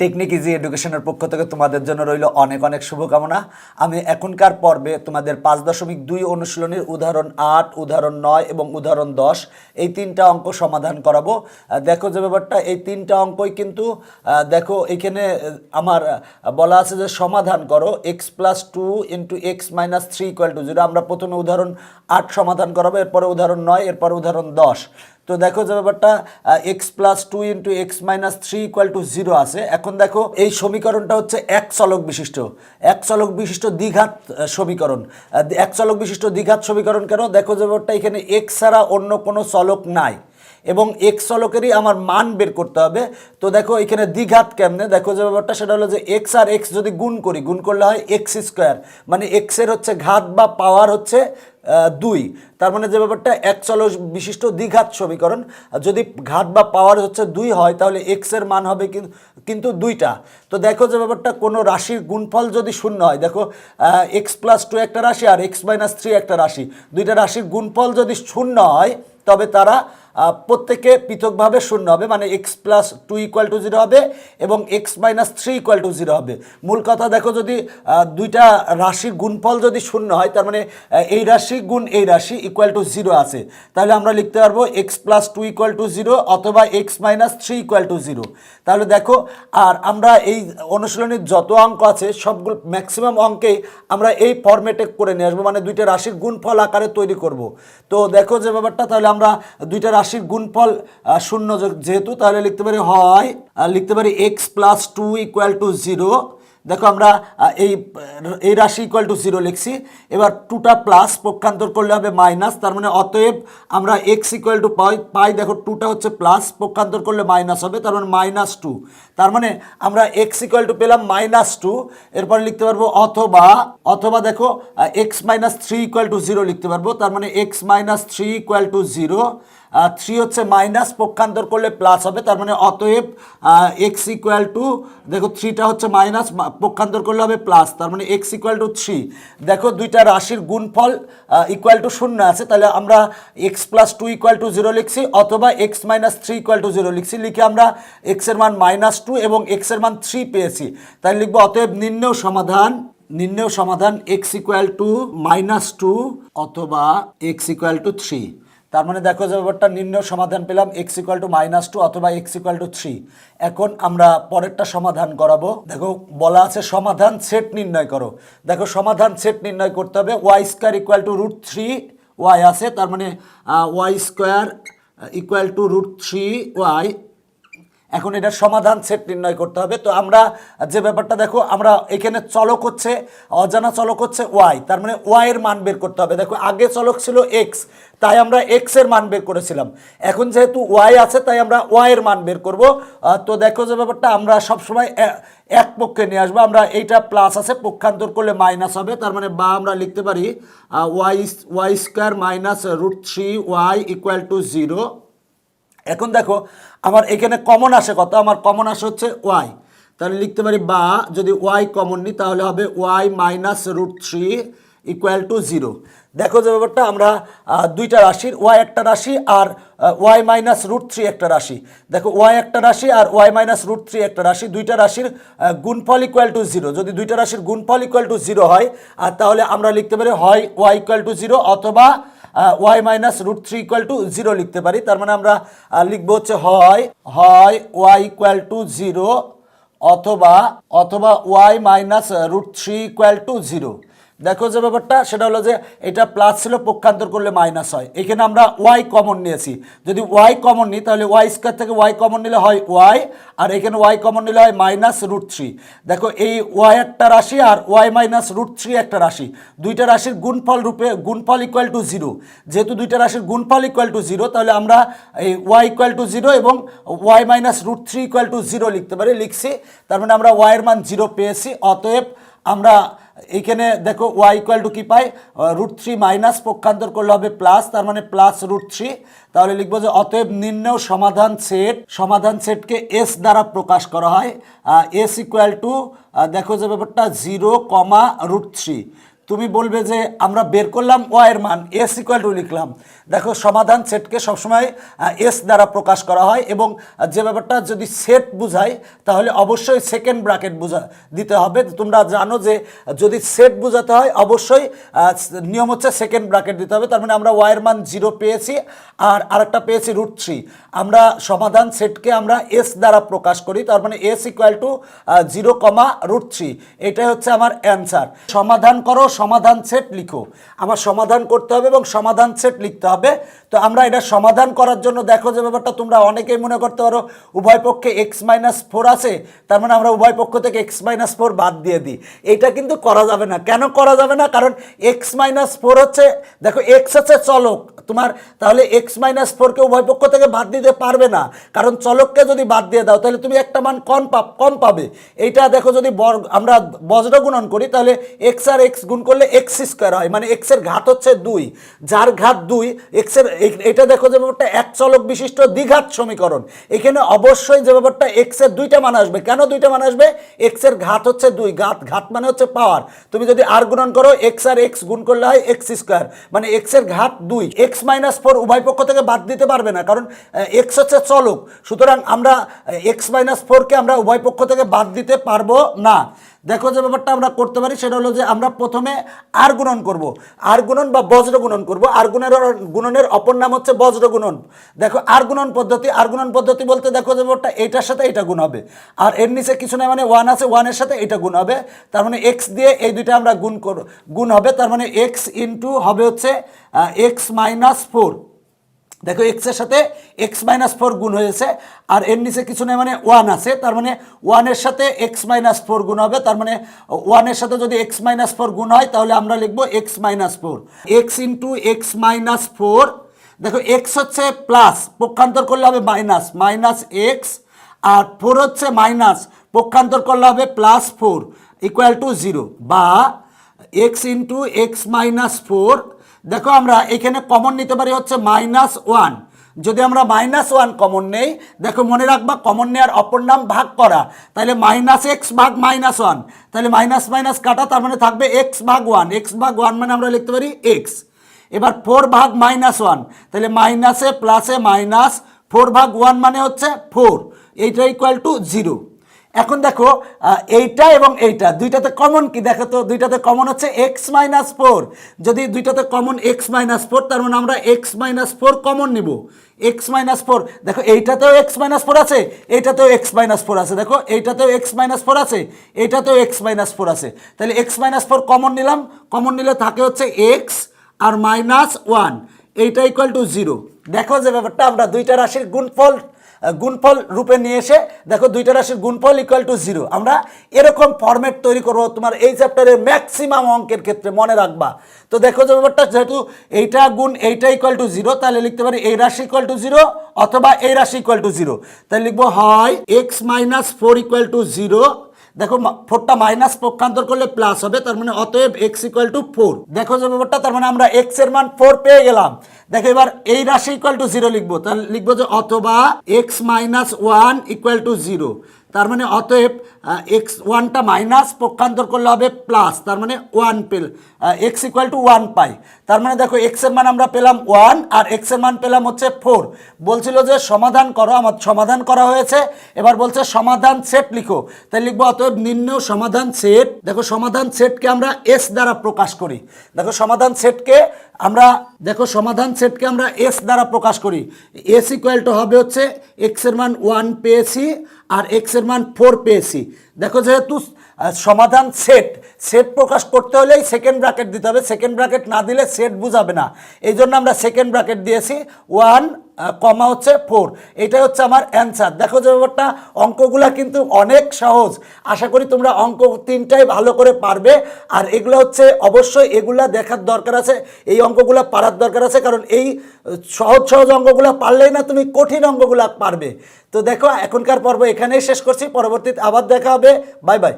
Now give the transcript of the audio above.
Technique easy এডুকেশনের পক্ষ থেকে তোমাদের জন্য রইল অনেক অনেক শুভকামনা। আমি এখনকার পর্বে তোমাদের পাঁচ দশমিক দুই অনুশীলনীর উদাহরণ আট, উদাহরণ নয় এবং উদাহরণ দশ এই তিনটা অঙ্ক সমাধান করাবো। দেখো যে ব্যাপারটা, এই তিনটা অঙ্কই কিন্তু দেখো এখানে আমার বলা আছে যে সমাধান করো x plus two into x minus three equal to zero আমরা প্রথমে উদাহরণ আট সমাধান করাবো, এরপরে উদাহরণ নয়, এরপরে উদাহরণ দশ। তো দেখো যে ব্যাপারটা x plus two into x minus three equal to zero আছে। এখন দেখো, এই সমীকরণটা হচ্ছে এক চলক বিশিষ্ট। এক চলক বিশিষ্ট দ্বিঘাত সমীকরণ। এক চলক বিশিষ্ট দ্বিঘাত সমীকরণ কেন? দেখো যে ব্যাপারটা এখানে এক্স ছাড়া অন্য কোনো চলক নাই। এবং এক্স চলকেরই আমার মান বের করতে হবে। তো দেখো এখানে দ্বিঘাত কেমনে? দেখো যে ব্যাপারটা, সেটা হলো যে এক্স আর এক্স যদি গুণ করি, গুণ করলে হয় এক্স স্কোয়ার মানে এক্সের হচ্ছে ঘাত বা পাওয়ার হচ্ছে দুই। তার মানে যে ব্যাপারটা, এক চলক বিশিষ্ট দ্বিঘাত সমীকরণ। যদি ঘাত বা পাওয়ার হচ্ছে দুই হয়, তাহলে এক্সের মান হবে কিন- কিন্তু দুইটা। তো দেখো যে ব্যাপারটা, কোনো রাশির গুণফল যদি শূন্য হয়, দেখো এক্স প্লাস টু একটা রাশি আর এক্স মাইনাস থ্রি একটা রাশি। দুইটা রাশির গুণফল যদি শূন্য হয়, তবে তারা প্রত্যেকে পৃথকভাবে শূন্য হবে মানে x plus two equal to zero হবে এবং x minus three equal to zero হবে। মূল কথা দেখো যদি দুইটা রাশির গুণফল যদি শূন্য হয়, তার মানে এই রাশি গুণ এই রাশি ইকুয়াল টু জিরো আছে। তাহলে আমরা লিখতে পারব x plus two equal to zero অথবা x minus three equal to zero তাহলে দেখো, আর আমরা এই অনুশীলনীর যত অঙ্ক আছে, সবগুলো ম্যাক্সিমাম অঙ্কেই আমরা এই ফরম্যাটে করে নিয়ে আসব মানে দুইটা রাশির গুণফল আকারে তৈরি করব। তো দেখো যে ব্যাপারটা, তাহলে আমরা দুইটা রাশির গুণফল শূন্য যেহেতু, তাহলে লিখতে পারি হয় লিখতে পারি x plus two equal to zero দেখো আমরা এই এই রাশি ইকুয়াল টু জিরো লিখছি। এবার টুটা প্লাস পক্ষান্তর করলে হবে মাইনাস তার মানে অতএব আমরা এক্স ইকুয়াল টু পাই পাই, দেখো টুটা হচ্ছে প্লাস পক্ষান্তর করলে মাইনাস হবে, তার মানে মাইনাস টু তার মানে আমরা এক্স ইকুয়াল টু পেলাম মাইনাস টু এরপরে লিখতে পারব অথবা অথবা দেখো x minus three equal to zero লিখতে পারব, তার মানে x minus three equal to zero three হচ্ছে মাইনাস পক্ষান্তর করলে প্লাস হবে, তার মানে অতএব এক্স ইকুয়াল টু দেখো থ্রিটা হচ্ছে মাইনাস পক্ষান্তর করলে হবে প্লাস তার মানে এক্স ইকুয়াল টু থ্রি দেখো দুইটা রাশির গুণফল ইকুয়াল টু শূন্য আছে, তাহলে আমরা x plus two equal to zero লিখছি, অথবা x minus three equal to zero লিখছি, লিখে আমরা এক্সের মান মাইনাস টু এবং এক্সের মান থ্রি পেয়েছি। তাহলে লিখব, অতএব নির্ণয় সমাধান নির্ণয় সমাধান x equal to minus two অথবা এক্স ইকুয়াল টু থ্রি তার মানে দেখো যে ব্যাপারটা নিম্ন সমাধান পেলাম x equal to minus two অথবা এক্স ইকুয়াল টু থ্রি এখন আমরা পরেরটা সমাধান করাবো। দেখো, বলা আছে সমাধান সেট নির্ণয় করো। দেখো, সমাধান সেট নির্ণয় করতে হবে। Y square equal to root three y আছে। তার মানে y square equal to root three y এখন এটার সমাধান সেট নির্ণয় করতে হবে। তো আমরা যে ব্যাপারটা দেখো, আমরা এখানে চলক হচ্ছে, অজানা চলক হচ্ছে ওয়াই তার মানে ওয়াই এর মান বের করতে হবে। দেখো, আগে চলক ছিল এক্স তাই আমরা এক্সের মান বের করেছিলাম। এখন যেহেতু ওয়াই আছে, তাই আমরা ওয়াই এর মান বের করব। তো দেখো যে ব্যাপারটা, আমরা সবসময় এক পক্ষে নিয়ে আসব। আমরা এইটা প্লাস আছে, পক্ষান্তর করলে মাইনাস হবে। তার মানে বা আমরা লিখতে পারি y y square minus root three y equal to zero এখন দেখো, আমার এখানে কমন আসে কত? আমার কমন আসে হচ্ছে ওয়াই তাহলে লিখতে পারি বা, যদি ওয়াই কমন নিই তাহলে হবে y minus root three equal to zero দেখো যে ব্যাপারটা, আমরা দুইটা রাশির ওয়াই একটা রাশি আর ওয়াই মাইনাস রুট থ্রি একটা রাশি। দেখো ওয়াই একটা রাশি আর ওয়াই মাইনাস রুট থ্রি একটা রাশি, দুইটা রাশির গুণফল ইকুয়াল টু জিরো যদি দুইটা রাশির গুণফল ইকুয়াল টু জিরো হয়, আর তাহলে আমরা লিখতে পারি হয় ওয়াই ইকুয়াল টু জিরো অথবা y minus root three equal to zero লিখতে পারি। তার মানে আমরা লিখব হচ্ছে হয় হয় ওয়াই ইকুয়াল টু জিরো অথবা অথবা y minus root three equal to zero দেখো যে ব্যাপারটা, সেটা হলো যে এটা প্লাস ছিল, পক্ষান্তর করলে মাইনাস হয়। এখানে আমরা ওয়াই কমন নিয়েছি। যদি ওয়াই কমন নিই, তাহলে ওয়াই স্কোয়ার থেকে ওয়াই কমন নিলে হয় ওয়াই আর এখানে ওয়াই কমন নিলে হয় মাইনাস রুট থ্রি দেখো, এই ওয়াই একটা রাশি আর ওয়াই মাইনাস রুট থ্রি একটা রাশি। দুইটা রাশির গুণফল রূপে, গুণফল ইকুয়াল টু জিরো যেহেতু দুইটা রাশির গুণফল ইকুয়াল টু জিরো তাহলে আমরা এই ওয়াই ইকুয়াল টু জিরো এবং y minus root three equal to zero লিখতে পারি, লিখছি। তার মানে আমরা ওয়াইয়ের মান জিরো পেয়েছি, অতএব আমরা এইখানে দেখো ওয়াই ইকুয়াল টু কী পাই? রুট থ্রি মাইনাস পক্ষান্তর করলে হবে প্লাস তার মানে প্লাস রুট থ্রি তাহলে লিখব যে অতএব নিম্নেও সমাধান সেট সমাধান সেটকে এস দ্বারা প্রকাশ করা হয়। এস ইকুয়াল টু দেখো যে ব্যাপারটা জিরো কমা রুট থ্রি তুমি বলবে যে আমরা বের করলাম ওয়াই এর মান এস ইকুয়াল টু লিখলাম। দেখো, সমাধান সেটকে সবসময় এস দ্বারা প্রকাশ করা হয় এবং যে ব্যাপারটা যদি সেট বোঝায়, তাহলে অবশ্যই সেকেন্ড ব্র্যাকেট বোঝা দিতে হবে। তোমরা জানো যে যদি সেট বোঝাতে হয়, অবশ্যই নিয়ম হচ্ছে সেকেন্ড ব্র্যাকেট দিতে হবে। তার মানে আমরা ওয়াই এর মান জিরো পেয়েছি আর আরেকটা পেয়েছি রুট থ্রি আমরা সমাধান সেটকে আমরা এস দ্বারা প্রকাশ করি, তার মানে S equal to zero comma root three এটাই হচ্ছে আমার অ্যান্সার সমাধান করো সমাধান সেট লিখো। আমার সমাধান করতে হবে এবং সমাধান সেট লিখতে হবে। তো আমরা এটা সমাধান করার জন্য দেখো যে ব্যাপারটা তোমরা অনেকেই মনে করতে পারো, উভয় পক্ষে এক্স মাইনাস ফোর আছে, তার মানে আমরা উভয় পক্ষ থেকে এক্স মাইনাস ফোর বাদ দিয়ে দিই। এটা কিন্তু করা যাবে না। কেন করা যাবে না? কারণ এক্স মাইনাস ফোর হচ্ছে, দেখো এক্স হচ্ছে চলক। তোমার তাহলে এক্স মাইনাস ফোরকে উভয় পক্ষ থেকে বাদ দিতে পারবে না। কারণ চলককে যদি বাদ দিয়ে দাও, তাহলে তুমি একটা মান কম পাব কম পাবে। এইটা দেখো যদি বর্গ আমরা বজ্র গুণন করি, তাহলে এক্স আর এক্স গুণ করলে এক্স স্কোয়ার হয়। মানে এক্সের ঘাত হচ্ছে দুই। যার ঘাত দুই এক্সের এটা দেখো যে ব্যাপারটা এক চলক বিশিষ্ট দ্বিঘাত সমীকরণ। এখানে অবশ্যই যে ব্যাপারটা এক্সের দুইটা মান আসবে। কেন দুইটা মান আসবে? এক্সের ঘাত হচ্ছে দুই। ঘাত ঘাত মানে হচ্ছে পাওয়ার তুমি যদি আর গুণন করো এক্স আর এক্স গুণ করলে হয় এক্স স্কোয়ার মানে এক্সের ঘাত দুই। এক্স মাইনাস ফোর উভয় পক্ষ থেকে বাদ দিতে পারবে না। কারণ এক্স হচ্ছে চলক। সুতরাং আমরা এক্স মাইনাস ফোরকে আমরা উভয় পক্ষ থেকে বাদ দিতে পারব না। দেখো যে ব্যাপারটা আমরা করতে পারি, সেটা হলো যে আমরা প্রথমে আর গুণন করব। আর গুণন বা বজ্র গুণন করব। আর গুণের গুণনের অপর নাম হচ্ছে বজ্র গুণন। দেখো আর গুণন পদ্ধতি আর গুণন পদ্ধতি বলতে দেখো যে ব্যাপারটা এইটার সাথে এটা গুণ হবে। আর এর নিচে কিছু না মানে ওয়ান আছে ওয়ানের সাথে এটা গুণ হবে। তার মানে এক্স দিয়ে এই দুইটা আমরা গুণ কর, গুণ হবে। তার মানে এক্স ইন্টু হবে হচ্ছে এক্স মাইনাস ফোর দেখো এক্সের সাথে এক্স মাইনাস ফোর গুণ হয়েছে, আর এর নিচে কিছু নেই মানে ওয়ান আছে, তার মানে ওয়ানের সাথে এক্স মাইনাস ফোর গুণ হবে, তার মানে ওয়ানের সাথে যদি এক্স মাইনাস ফোর গুণ হয়, তাহলে আমরা লিখব x minus four x into x minus four দেখো এক্স হচ্ছে প্লাস পক্ষান্তর করলে হবে মাইনাস মাইনাস এক্স আর ফোর হচ্ছে মাইনাস পক্ষান্তর করলে হবে plus four equal to zero বা x into x minus four দেখো আমরা এখানে কমন নিতে পারি হচ্ছে মাইনাস ওয়ান যদি আমরা মাইনাস ওয়ান কমন নেই, দেখো মনে রাখবা কমন নেওয়ার অপর নাম ভাগ করা। তাহলে মাইনাস এক্স ভাগ মাইনাস ওয়ান তাহলে মাইনাস মাইনাস কাটা, তার মানে থাকবে এক্স ভাগ ওয়ান এক্স ভাগ ওয়ান মানে আমরা লিখতে পারি এক্স এবার ফোর ভাগ মাইনাস ওয়ান তাহলে মাইনাসে প্লাসে মাইনাস ফোর ভাগ ওয়ান মানে হচ্ছে ফোর এইটা ইকুয়াল টু জিরো এখন দেখো এইটা এবং এইটা, দুইটাতে কমন কি দেখো তো? দুইটাতে কমন হচ্ছে এক্স মাইনাস ফোর যদি দুইটাতে কমন এক্স মাইনাস ফোর তার মানে আমরা এক্স মাইনাস ফোর কমন নিব। এক্স মাইনাস ফোর দেখো, এইটাতেও এক্স মাইনাস ফোর আছে, এইটাতেও এক্স মাইনাস ফোর আছে। দেখো, এইটাতেও এক্স মাইনাস ফোর আছে, এইটাতেও এক্স মাইনাস ফোর আছে। তাহলে এক্স মাইনাস ফোর কমন নিলাম কমন নিলে থাকে হচ্ছে এক্স আর মাইনাস ওয়ান এইটা ইকুয়াল টু জিরো দেখো যে ব্যাপারটা, আমরা দুইটা রাশির গুণফল গুণফল রূপে নিয়ে এসে, দেখো দুইটা রাশির গুণফল ইকুয়াল টু জিরো আমরা এরকম ফর্ম্যাট তৈরি করব, তোমার এই চ্যাপ্টারের ম্যাক্সিমাম অঙ্কের ক্ষেত্রে মনে রাখবা। তো দেখো যে ব্যাপারটা, যেহেতু এইটা গুণ এইটা ইকুয়াল টু জিরো তাহলে লিখতে পারি এই রাশি ইকুয়াল টু জিরো অথবা এই রাশি ইকুয়াল টু জিরো তাহলে লিখব হয় x minus four equal to zero দেখো ফোরটা মাইনাস পক্ষান্তর করলে প্লাস হবে, তার মানে অতএব এক্স ইকুয়াল টু ফোর দেখো যে ব্যাপারটা, তার মানে আমরা এক্সের মান ফোর পেয়ে গেলাম। দেখো, এবার এই রাশি ইকুয়াল টু জিরো লিখব। তাহলে লিখব যে অথবা x minus one equal to zero তার মানে অতএব এক্স ওয়ানটা মাইনাস পক্ষান্তর করলে হবে প্লাস তার মানে ওয়ান পেল এক্স ইকুয়াল টু ওয়ান পাই। তার মানে দেখো এক্সের মান আমরা পেলাম ওয়ান আর এক্সের মান পেলাম হচ্ছে ফোর বলছিল যে সমাধান করো, আমার সমাধান করা হয়েছে, এবার বলছে সমাধান সেট লিখো। তাই লিখব অতএব নিম্ন সমাধান সেট দেখো সমাধান সেটকে আমরা এস দ্বারা প্রকাশ করি। দেখো সমাধান সেটকে আমরা, দেখো সমাধান সেটকে আমরা এস দ্বারা প্রকাশ করি। এস ইকুয়াল টু হবে হচ্ছে এক্সের মান ওয়ান পেয়েছি আর এক্সের মান ফোর পেয়েছি। দেখো যেহেতু সমাধান সেট। সেট প্রকাশ করতে হলেই সেকেন্ড ব্র্যাকেট দিতে হবে। সেকেন্ড ব্র্যাকেট না দিলে সেট বুঝাবে না। এই জন্য আমরা সেকেন্ড ব্র্যাকেট দিয়েছি। ওয়ান কমা হচ্ছে ফোর এটাই হচ্ছে আমার অ্যান্সার দেখো যে ব্যাপারটা, অঙ্কগুলা কিন্তু অনেক সহজ। আশা করি তোমরা অঙ্ক তিনটাই ভালো করে পারবে। আর এগুলো হচ্ছে অবশ্যই এগুলা দেখার দরকার আছে। এই অঙ্কগুলো পারার দরকার আছে। কারণ এই, সহজ সহজ অঙ্কগুলো পারলেই না তুমি কঠিন অঙ্কগুলো পারবে। তো দেখো, এখনকার পর্ব এখানেই শেষ করছি। পরবর্তীতে আবার দেখা হবে। Bye bye